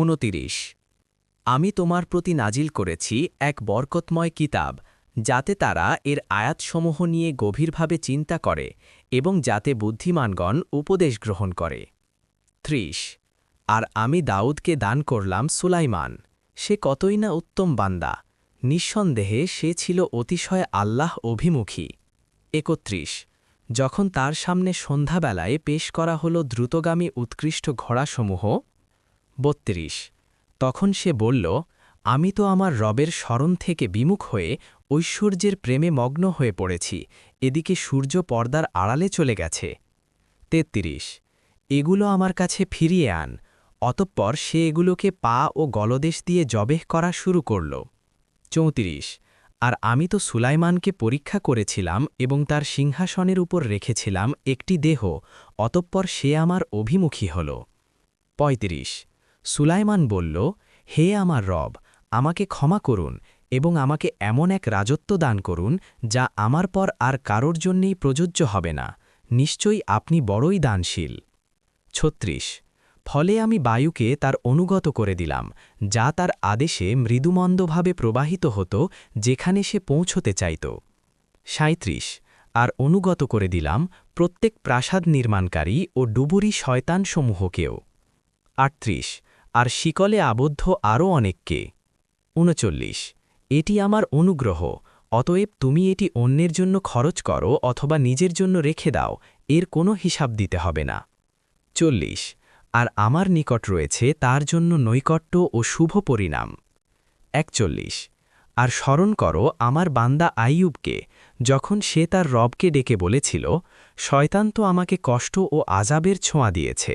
উনতিরিশ। আমি তোমার প্রতি নাজিল করেছি এক বরকতময় কিতাব, যাতে তারা এর আয়াতসমূহ নিয়ে গভীরভাবে চিন্তা করে এবং যাতে বুদ্ধিমানগণ উপদেশ গ্রহণ করে। ত্রিশ। আর আমি দাউদকে দান করলাম সুলাইমান। সে কতই না উত্তম বান্দা, নিঃসন্দেহে সে ছিল অতিশয় আল্লাহ অভিমুখী। একত্রিশ। যখন তার সামনে সন্ধ্যাবেলায় পেশ করা হল দ্রুতগামী উৎকৃষ্ট ঘোড়াসমূহ বত্রিশ। তখন সে বলল, আমি তো আমার রবের স্মরণ থেকে বিমুখ হয়ে ঐশ্বর্যের প্রেমে মগ্ন হয়ে পড়েছি। এদিকে সূর্য পর্দার আড়ালে চলে গেছে। তেত্রিশ। এগুলো আমার কাছে ফিরিয়ে আন। অতঃপর সে এগুলোকে পা ও গলদেশ দিয়ে জবেহ করা শুরু করল। চৌত্রিশ। আর আমি তো সুলাইমানকে পরীক্ষা করেছিলাম এবং তার সিংহাসনের উপর রেখেছিলাম একটি দেহ, অতঃপর সে আমার অভিমুখী হল। ৩৫ সুলাইমান বলল, হে আমার রব, আমাকে ক্ষমা করুন এবং আমাকে এমন এক রাজত্ব দান করুন যা আমার পর আর কারোর জন্যেই প্রযোজ্য হবে না। নিশ্চয়ই আপনি বড়ই দানশীল। ছত্রিশ, ফলে আমি বায়ুকে তার অনুগত করে দিলাম, যা তার আদেশে মৃদুমন্দভাবে প্রবাহিত হতো, যেখানে সে পৌঁছতে চাইত। সাঁত্রিশ আর অনুগত করে দিলাম প্রত্যেক প্রাসাদ নির্মাণকারী ও ডুবুরি শয়তানসমূহকেও। আটত্রিশ আর শিকলে আবদ্ধ আরও অনেককে। উনচল্লিশ, এটি আমার অনুগ্রহ, অতএব তুমি এটি অন্যের জন্য খরচ করো অথবা নিজের জন্য রেখে দাও, এর কোনো হিসাব দিতে হবে না। চল্লিশ, আর আমার নিকট রয়েছে তার জন্য নৈকট্য ও শুভ পরিণাম। একচল্লিশ, আর স্মরণ করো আমার বান্দা আইয়ুবকে, যখন সে তার রবকে ডেকে বলেছিল, শয়তান তো আমাকে কষ্ট ও আজাবের ছোঁয়া দিয়েছে।